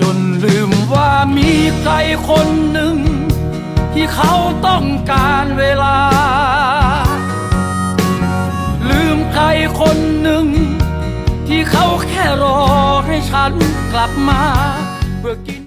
จนลืมว่ามีใครคนหนึ่ง ที่เขาต้องการเวลา ลืมใครคนหนึ่ง ที่เขาแค่รอให้ฉันกลับมา เพื่อกิน